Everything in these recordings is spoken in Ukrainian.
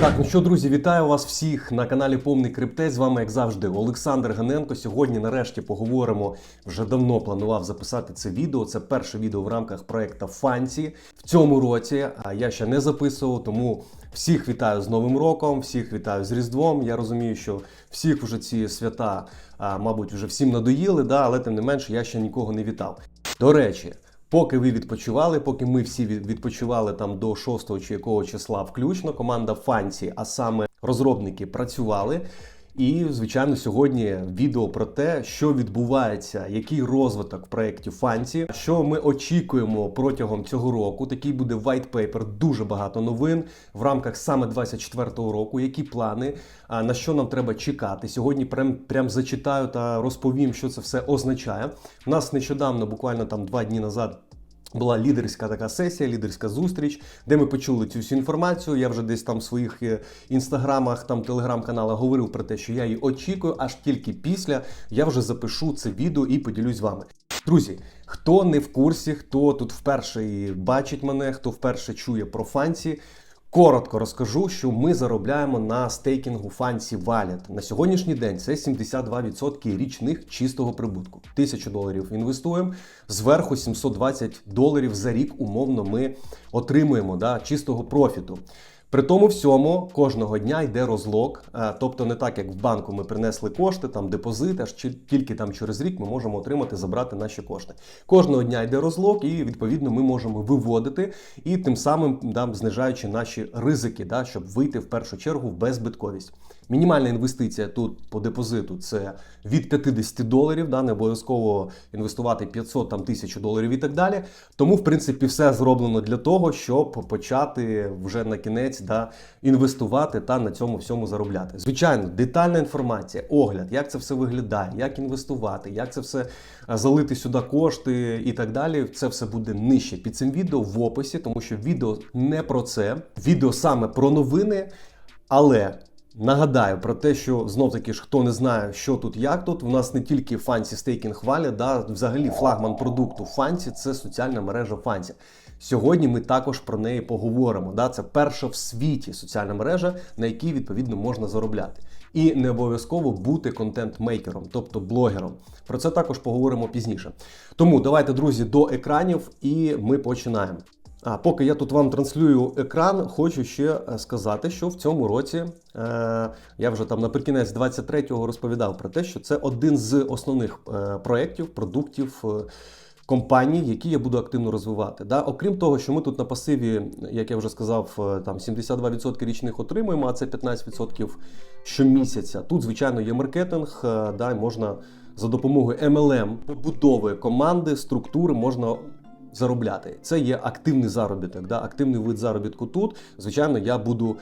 Так, ну що, друзі, вітаю вас всіх на каналі Повний Криптець. З вами, як завжди, Олександр Ганенко. Сьогодні, нарешті, поговоримо. Вже давно планував записати це відео. Це перше відео в рамках проекту Фанці в цьому році. А я ще не записував, тому всіх вітаю з Новим роком, всіх вітаю з Різдвом. Я розумію, що всіх вже ці свята, а, мабуть, вже всім надоїли, да, але тим не менше я ще нікого не вітав. До речі. Поки ви відпочивали, поки ми всі від- відпочивали там до 6 чи якого числа включно, команда Фанці, а саме розробники працювали. І, звичайно, сьогодні відео про те, що відбувається, який розвиток в проєкті Фанці, що ми очікуємо протягом цього року. Такий буде white paper, дуже багато новин в рамках саме 24-го року. Які плани, а, на що нам треба чекати. Сьогодні прям, прям зачитаю та розповім, що це все означає. У нас нещодавно, буквально там два дні назад. Була лідерська така сесія, лідерська зустріч, де ми почули цю всю інформацію. Я вже десь там в своїх е, інстаграмах, там телеграм-каналах говорив про те, що я її очікую, аж тільки після я вже запишу це відео і поділюсь з вами. Друзі, хто не в курсі, хто тут вперше бачить мене, хто вперше чує про фанці. Коротко розкажу, що ми заробляємо на стейкінгу Fancy Wallet. На сьогоднішній день це 72% річних чистого прибутку. 1000 доларів інвестуємо, зверху 720 доларів за рік умовно ми отримуємо да, чистого профіту. При тому всьому кожного дня йде розлог, е, тобто не так, як в банку ми принесли кошти, там депозит, аж тільки там через рік ми можемо отримати, забрати наші кошти. Кожного дня йде розлог, і відповідно ми можемо виводити і тим самим да, знижаючи наші ризики, да, щоб вийти в першу чергу в беззбитковість. Мінімальна інвестиція тут по депозиту це від 50 доларів, да, не обов'язково інвестувати 500 там, тисячу доларів і так далі. Тому, в принципі, все зроблено для того, щоб почати вже на кінець да, інвестувати та на цьому всьому заробляти. Звичайно, детальна інформація, огляд, як це все виглядає, як інвестувати, як це все залити сюди кошти і так далі. Це все буде нижче під цим відео в описі, тому що відео не про це. Відео саме про новини, але. Нагадаю про те, що знов таки ж хто не знає, що тут, як тут. У нас не тільки Fancy Staking Wallet, да, взагалі флагман продукту Fancy – це соціальна мережа Fancy. Сьогодні ми також про неї поговоримо. Да, це перша в світі соціальна мережа, на якій відповідно можна заробляти. І не обов'язково бути контент-мейкером, тобто блогером. Про це також поговоримо пізніше. Тому давайте, друзі, до екранів, і ми починаємо. А поки я тут вам транслюю екран, хочу ще е, сказати, що в цьому році е, я вже там наприкінець 23-го розповідав про те, що це один з основних е, проєктів, продуктів. Е, Компаній, які я буду активно розвивати. Да? Окрім того, що ми тут на пасиві, як я вже сказав, там 72% річних отримуємо, а це 15% щомісяця. Тут, звичайно, є маркетинг, да, можна за допомогою MLM побудови команди, структури можна заробляти. Це є активний заробіток, да? активний вид заробітку тут. Звичайно, я буду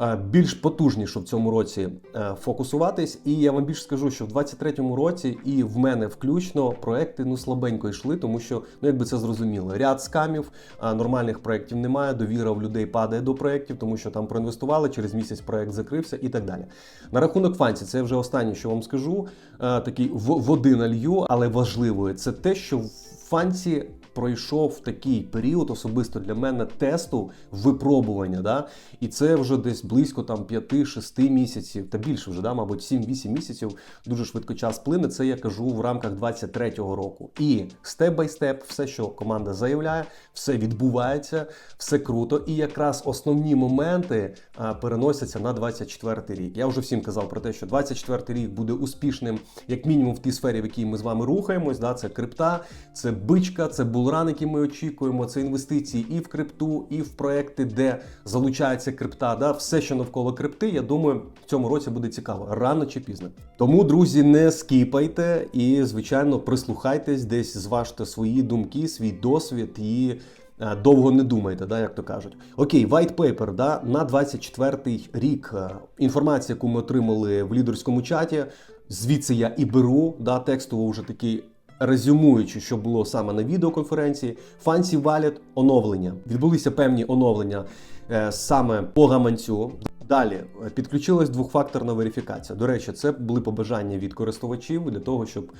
е, більш потужніше в цьому році е, фокусуватись. І я вам більше скажу, що в 23-му році і в мене включно проекти ну слабенько йшли, тому що ну якби це зрозуміло. Ряд скамів, нормальних проєктів немає. Довіра в людей падає до проєктів, тому що там проінвестували, через місяць проєкт закрився і так далі. На рахунок фанці, це вже останнє, що вам скажу. Е, Такий води налью, але важливою це те, що в фанці пройшов такий період, особисто для мене, тесту випробування. Да? І це вже десь близько там 5-6 місяців, та більше вже, да, мабуть, 7-8 місяців. Дуже швидко час плине. Це я кажу в рамках 23-го року. І степ бай степ, все, що команда заявляє, все відбувається, все круто. І якраз основні моменти а, переносяться на 24-й рік. Я вже всім казав про те, що 24-й рік буде успішним, як мінімум, в тій сфері, в якій ми з вами рухаємось. Да? Це крипта, це бичка, це булран, який ми очікуємо, це інвестиції і в крипту, і в проекти, де залучається крипта. Да? Все, що навколо крипти, я думаю, в цьому році буде цікаво, рано чи пізно. Тому, друзі, не скіпайте і, звичайно, прислухайтесь, десь зважте свої думки, свій досвід і. е, Довго не думайте, да, як то кажуть. Окей, white paper, да, на 24-й рік. е, Інформація, яку ми отримали в лідерському чаті, звідси я і беру да, текстово вже такий резюмуючи, що було саме на відеоконференції, Fancy Wallet оновлення. Відбулися певні оновлення е, саме по гаманцю. Далі е, підключилась двохфакторна верифікація. До речі, це були побажання від користувачів для того, щоб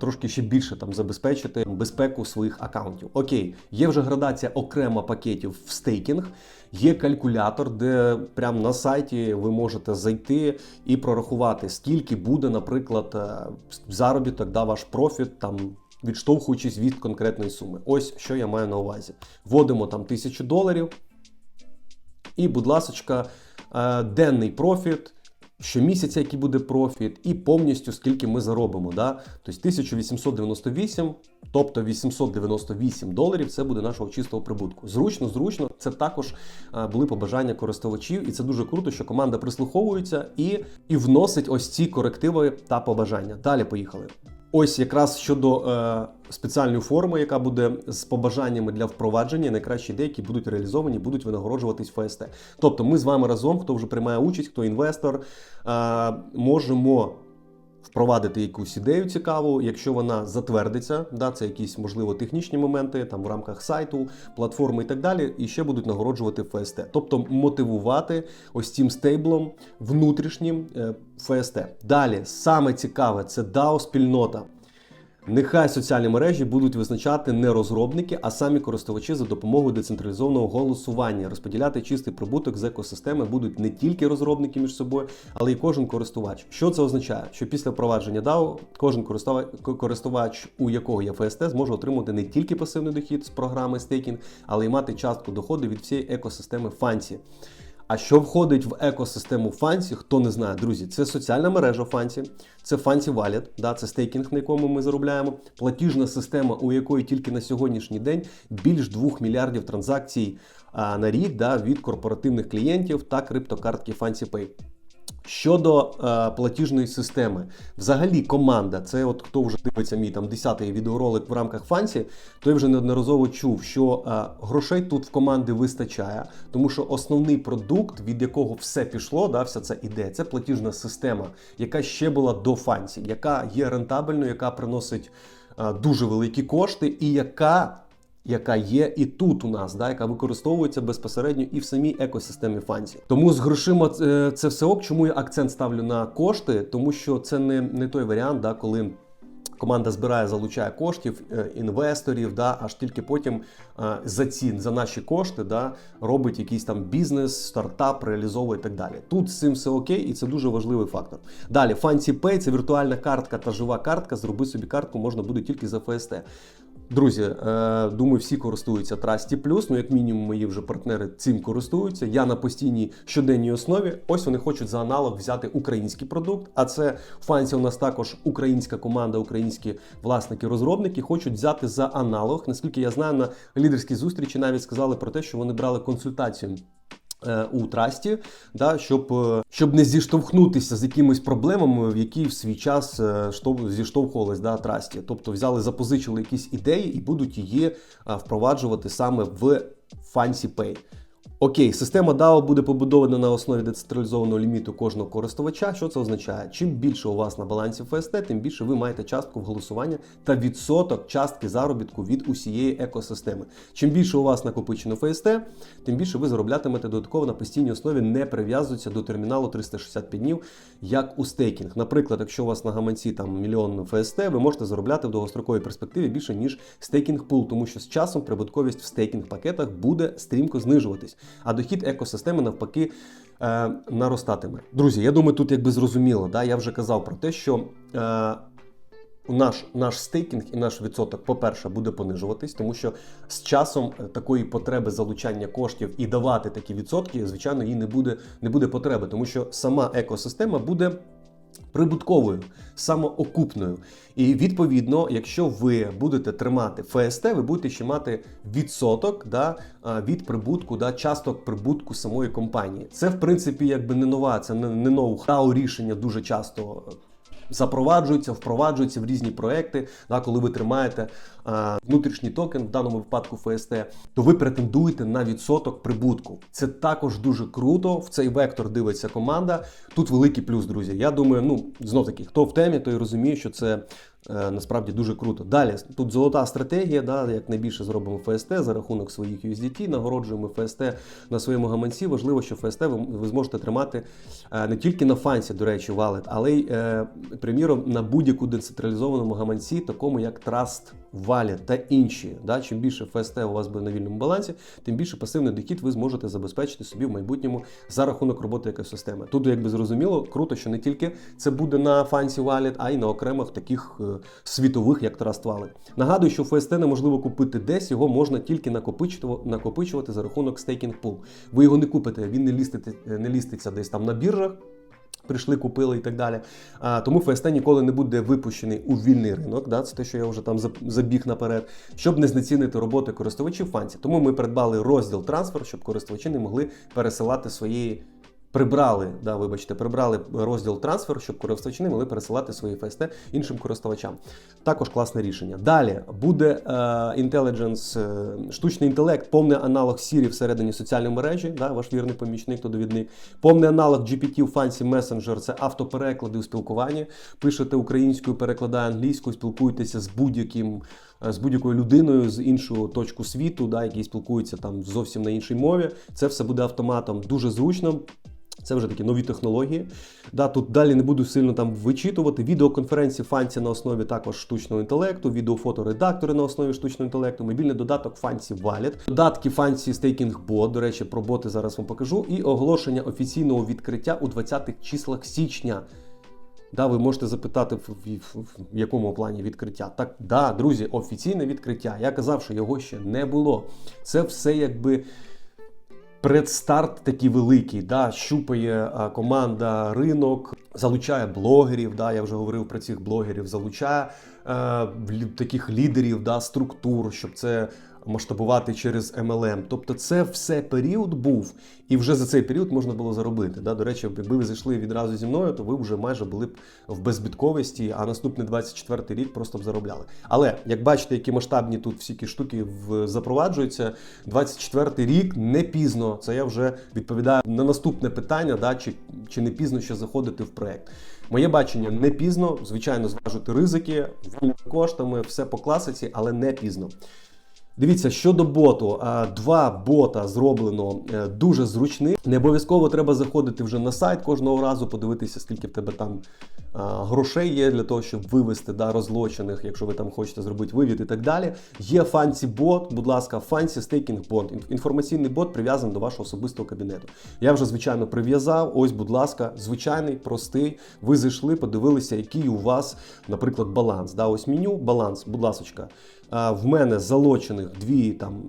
трошки ще більше там забезпечити безпеку своїх акаунтів. Окей, є вже градація окремо пакетів в стейкінг. Є калькулятор, де прямо на сайті ви можете зайти і прорахувати, скільки буде, наприклад, е, заробіток, да, ваш профіт там. Відштовхуючись від конкретної суми. Ось що я маю на увазі. Вводимо там тисячу доларів, і, будь ласка, денний профіт, щомісяця, який буде профіт, і повністю скільки ми заробимо. Да? Тобто 1898, тобто 898 доларів це буде нашого чистого прибутку. Зручно, зручно. Це також е, були побажання користувачів, і це дуже круто, що команда прислуховується і, і вносить ось ці корективи та побажання. Далі поїхали. Ось якраз щодо е, спеціальної форми, яка буде з побажаннями для впровадження, найкращі ідеї, які будуть реалізовані, будуть винагороджуватись ФСТ. Тобто, ми з вами разом, хто вже приймає участь, хто інвестор, е, можемо впровадити якусь ідею цікаву, якщо вона затвердиться, да, це якісь можливо технічні моменти там в рамках сайту, платформи і так далі, і ще будуть нагороджувати ФСТ. Тобто мотивувати ось цим стейблом внутрішнім е, ФСТ. Далі саме цікаве це DAO спільнота. Нехай соціальні мережі будуть визначати не розробники, а самі користувачі за допомогою децентралізованого голосування. Розподіляти чистий прибуток з екосистеми будуть не тільки розробники між собою, але й кожен користувач. Що це означає? Що після впровадження DAO кожен користувач, у якого є ФСТ, зможе отримати не тільки пасивний дохід з програми стейкінг, але й мати частку доходу від всієї екосистеми Фансі. А що входить в екосистему Фансі, хто не знає, друзі, це соціальна мережа Фансі, це Фансі Wallet, да, це стейкінг, на якому ми заробляємо, платіжна система, у якої тільки на сьогоднішній день більш 2 мільярдів транзакцій а, на рік да, від корпоративних клієнтів та криптокартки FancyPay. Щодо е, платіжної системи, взагалі команда, це от хто вже дивиться мій там 10-й відеоролик в рамках Фансі, той вже неодноразово чув, що е, грошей тут в команди вистачає, тому що основний продукт, від якого все пішло, да, вся ця ідея, це платіжна система, яка ще була до Фансі, яка є рентабельною, яка приносить е, дуже великі кошти, і яка яка є і тут у нас, да, яка використовується безпосередньо і в самій екосистемі фанці. Тому з грошима е, це все ок. Чому я акцент ставлю на кошти? Тому що це не, не той варіант, да, коли. Команда збирає, залучає коштів е, інвесторів, да, аж тільки потім е, за цін за наші кошти да, робить якийсь там бізнес, стартап, реалізовує і так далі. Тут з цим все окей, і це дуже важливий фактор. Далі Fancy це віртуальна картка та жива картка. Зроби собі картку можна буде тільки за ФСТ. Друзі, е, думаю, всі користуються Trusty+, ну як мінімум, мої вже партнери цим користуються. Я на постійній щоденній основі. Ось вони хочуть за аналог взяти український продукт. А це Фанці у нас також українська команда, українські власники-розробники хочуть взяти за аналог. Наскільки я знаю, на лідерській зустрічі навіть сказали про те, що вони брали консультацію. Е, у трасті, да, щоб е, щоб не зіштовхнутися з якимись проблемами, в які в свій час е, зіштовхувались да, трасті. Тобто взяли, запозичили якісь ідеї і будуть її впроваджувати саме в Fancy Pay. Окей, система DAO буде побудована на основі децентралізованого ліміту кожного користувача. Що це означає? Чим більше у вас на балансі ФСТ, тим більше ви маєте частку в голосування та відсоток частки заробітку від усієї екосистеми. Чим більше у вас накопичено ФСТ, тим більше ви зароблятимете додатково на постійній основі, не прив'язуються до терміналу 365 днів, як у стейкінг. Наприклад, якщо у вас на гаманці там мільйон ФСТ, ви можете заробляти в довгостроковій перспективі більше ніж стейкінг пул, тому що з часом прибутковість в стейкінг пакетах буде стрімко знижуватись а дохід екосистеми навпаки е, наростатиме. Друзі, я думаю, тут якби зрозуміло. Да? Я вже казав про те, що. Е, наш наш стейкінг і наш відсоток, по-перше, буде понижуватись, тому що з часом е, такої потреби залучання коштів і давати такі відсотки, звичайно, їй не буде не буде потреби, тому що сама екосистема буде прибутковою, самоокупною. І відповідно, якщо ви будете тримати ФСТ, ви будете ще мати відсоток да, від прибутку, да, часток прибутку самої компанії. Це, в принципі, якби не нова, це не, не ноу-хау рішення дуже часто запроваджуються, впроваджуються в різні проекти, да, коли ви тримаєте а, внутрішній токен, в даному випадку ФСТ, то ви претендуєте на відсоток прибутку. Це також дуже круто. В цей вектор дивиться команда. Тут великий плюс, друзі. Я думаю, ну знов таки, хто в темі, той розуміє, що це. Е, Насправді дуже круто. Далі тут золота стратегія, да, як найбільше зробимо ФСТ за рахунок своїх USDT, нагороджуємо ФСТ на своєму гаманці. Важливо, що ФСТ ви, ви зможете тримати е, не тільки на фансі, до речі, валет, але й, е, приміром, на будь-яку децентралізованому гаманці, такому як Trust Wallet та інші. Да? Чим більше ФСТ у вас буде на вільному балансі, тим більше пасивний дохід ви зможете забезпечити собі в майбутньому за рахунок роботи екосистеми. Тут, якби зрозуміло, круто, що не тільки це буде на Fancy Wallet, а й на окремих таких е, світових, як Trust Wallet. Нагадую, що ФСТ неможливо купити десь, його можна тільки накопичувати, накопичувати за рахунок стейкінг пул. Ви його не купите, він не лістите, не ліститься десь там на біржах. Прийшли, купили і так далі. А, тому ФСТ ніколи не буде випущений у вільний ринок. Да? Це те, що я вже там заб- забіг наперед, щоб не знецінити роботи користувачів фанці. Тому ми придбали розділ трансфер, щоб користувачі не могли пересилати свої. Прибрали, да, вибачте, прибрали розділ трансфер, щоб користувачі не могли пересилати свої ФСТ іншим користувачам. Також класне рішення. Далі буде е, intelligence, е, штучний інтелект, повний аналог Siri всередині соціальної мережі, да, ваш вірний помічник та довідник. Повний аналог GPT в Fancy Messenger – це автопереклади у спілкуванні. Пишете українською, перекладає англійською, спілкуєтеся з будь-яким. З будь-якою людиною з іншого точку світу, да, який спілкується там зовсім на іншій мові, це все буде автоматом дуже зручно. Це вже такі нові технології. Да, тут далі не буду сильно там вичитувати. Відеоконференції Fancy на основі також штучного інтелекту, відеофоторедактори на основі штучного інтелекту, мобільний додаток Fancy Wallet, додатки Fancy Staking Bot, до речі, про боти зараз вам покажу, і оголошення офіційного відкриття у 20-х числах січня. Да, ви можете запитати, в, в, в, якому плані відкриття. Так, да, друзі, офіційне відкриття. Я казав, що його ще не було. Це все якби предстарт такий великий, да, щупає а, команда ринок, залучає блогерів. Да, я вже говорив про цих блогерів, залучає е, лі- таких лідерів, да, структур, щоб це масштабувати через MLM. Тобто, це все період був, і вже за цей період можна було заробити. Да? До речі, якби ви зайшли відразу зі мною, то ви вже майже були б в безбітковості, а наступний 24 рік просто б заробляли. Але як бачите, які масштабні тут всі ті штуки запроваджуються, 24 рік не пізно. Це я вже відповідаю на наступне питання, да, чи, чи не пізно ще заходити в проект. Моє бачення не пізно, звичайно, зважити ризики, коштами, все по класиці, але не пізно. Дивіться, щодо боту, два бота зроблено е, дуже зручних. Не обов'язково треба заходити вже на сайт кожного разу, подивитися, скільки в тебе там грошей є для того, щоб вивести да, розлочених, якщо ви там хочете зробити вивід і так далі. Є Fancy бот, будь ласка, Staking Bot. Ін- Інформаційний бот прив'язаний до вашого особистого кабінету. Я вже звичайно прив'язав. Ось, будь ласка, звичайний, простий. Ви зайшли, подивилися, який у вас, наприклад, баланс. Да, ось меню, баланс, будь ласочка. В мене залочених дві там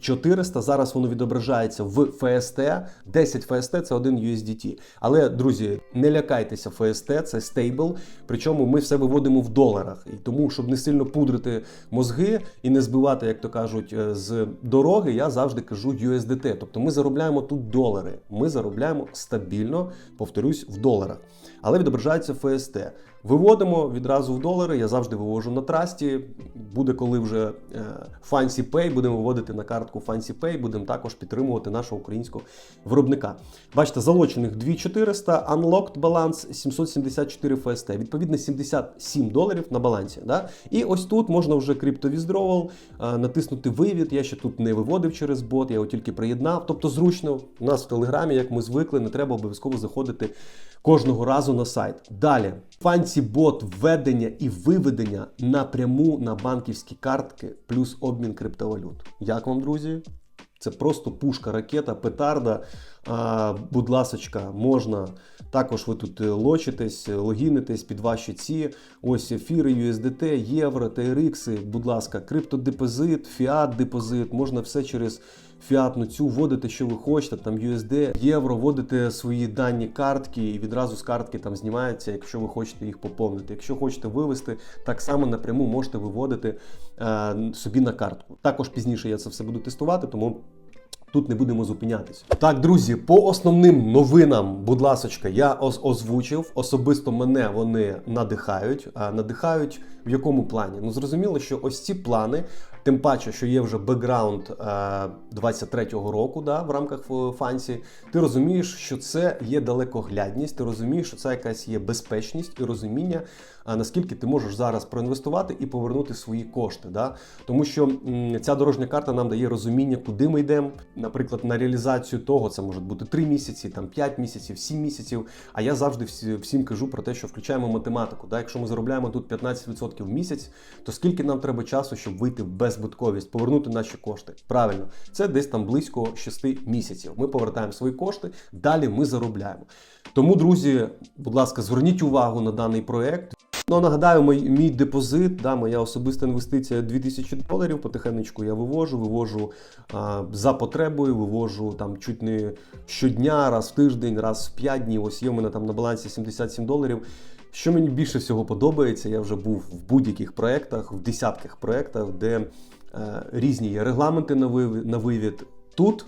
400, зараз воно відображається в ФСТ. 10 ФСТ це 1 USDT. Але, друзі, не лякайтеся, ФСТ це стейбл. Причому ми все виводимо в доларах. І тому, щоб не сильно пудрити мозги і не збивати, як то кажуть, е, з дороги, я завжди кажу USDT. Тобто ми заробляємо тут долари. Ми заробляємо стабільно, повторюсь, в доларах. Але відображається ФСТ. Виводимо відразу в долари. Я завжди вивожу на трасті. Буде коли вже е, Fancy Pay, будемо виводити на картку Fancy Pay, будемо також підтримувати нашого українського виробника. Бачите, залочених 2400, unlocked баланс 774 FST, відповідно 77 доларів на балансі. Да? І ось тут можна вже криптовіздровал, натиснути вивід. Я ще тут не виводив через бот, я його тільки приєднав. Тобто зручно, у нас в Телеграмі, як ми звикли, не треба обов'язково заходити кожного разу на сайт. Далі Fancy бот введення і виведення напряму на банківські картки плюс обмін криптовалют. Як вам, друзі? Це просто пушка, ракета, петарда. А, будь ласочка, можна. Також ви тут е, лочитесь, е, логінитесь під ваші ці. Ось ефіри, USDT, євро, TRX, будь ласка, криптодепозит, фіат депозит, можна все через фіатну цю вводити, що ви хочете, там USD, євро, вводите свої дані картки і відразу з картки там знімається, якщо ви хочете їх поповнити. Якщо хочете вивести, так само напряму можете виводити е, собі на картку. Також пізніше я це все буду тестувати, тому тут не будемо зупинятись. Так, друзі, по основним новинам, будь ласочка, я оз- озвучив. Особисто мене вони надихають. А надихають в якому плані? Ну зрозуміло, що ось ці плани, тим паче, що є вже бекграунд е, 23-го року, да, в рамках е, фансі. Ти розумієш, що це є далекоглядність, ти розумієш, що це якась є безпечність і розуміння, наскільки ти можеш зараз проінвестувати і повернути свої кошти. Да? Тому що ця дорожня карта нам дає розуміння, куди ми йдемо. Наприклад, на реалізацію того це може бути 3 місяці, там 5 місяців, 7 місяців. А я завжди всім кажу про те, що включаємо математику. Да? Якщо ми заробляємо тут 15% в місяць, то скільки нам треба часу, щоб вийти в беззбитковість, повернути наші кошти? Правильно, це десь там близько 6 місяців. Ми повертаємо свої кошти, далі ми заробляємо. Тому, друзі, будь ласка, зверніть увагу на даний проект. Ну, нагадаю, мій, мій депозит, да, моя особиста інвестиція 2000 доларів. Потихенечку я вивожу, вивожу а, за потребою, вивожу там чуть не щодня, раз в тиждень, раз в 5 днів. Ось є в мене там на балансі 77 доларів. Що мені більше всього подобається, я вже був в будь-яких проєктах, в десятках проєктах, де е, різні є регламенти на вивід, на вивід. Тут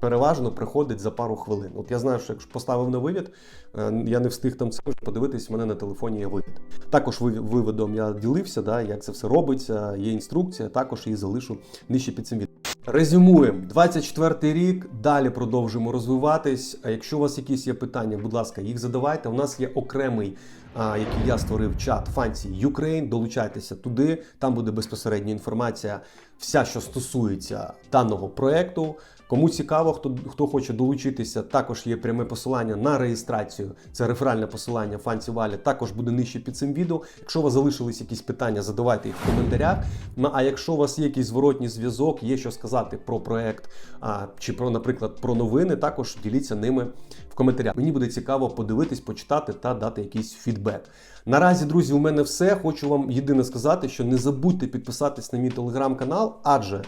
переважно приходить за пару хвилин. От я знаю, що якщо поставив на вивід, е, я не встиг там це подивитись, в мене на телефоні є вивід. Також виві- виводом я ділився, да, як це все робиться, є інструкція, також її залишу нижче під цим відео. Резюмуємо 24 рік. Далі продовжуємо розвиватись. А якщо у вас якісь є питання, будь ласка, їх задавайте. У нас є окремий, а, який я створив чат Fancy Ukraine. Долучайтеся туди. Там буде безпосередня інформація, вся, що стосується даного проекту. Кому цікаво, хто, хто хоче долучитися, також є пряме посилання на реєстрацію. Це реферальне посилання Fancy Valley, також буде нижче під цим відео. Якщо у вас залишились якісь питання, задавайте їх в коментарях. Ну а якщо у вас є якийсь зворотній зв'язок, є що сказати про проект а, чи про, наприклад, про новини, також діліться ними в коментарях. Мені буде цікаво подивитись, почитати та дати якийсь фідбек. Наразі, друзі, у мене все. Хочу вам єдине сказати, що не забудьте підписатись на мій телеграм-канал, адже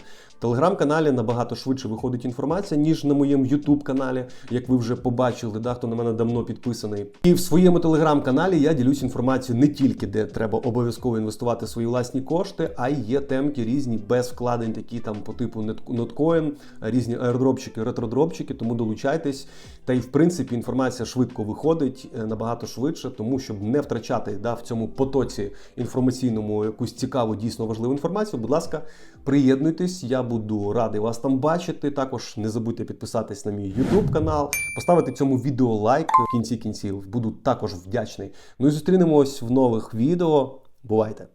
телеграм-каналі набагато швидше виходить інформація, ніж на моєму youtube каналі, як ви вже побачили, да, хто на мене давно підписаний. І в своєму телеграм-каналі я ділюсь інформацією не тільки де треба обов'язково інвестувати свої власні кошти, а й є темки різні без вкладень, такі там по типу Notcoin, різні аеродропчики, ретродропчики. Тому долучайтесь. Та й в принципі інформація швидко виходить е, набагато швидше, тому щоб не втрачати да, в цьому потоці інформаційному якусь цікаву, дійсно важливу інформацію. Будь ласка, приєднуйтесь, я буду радий вас там бачити. Також не забудьте підписатись на мій YouTube канал, поставити цьому відео лайк в кінці кінців. Буду також вдячний. Ну і зустрінемось в нових відео. Бувайте!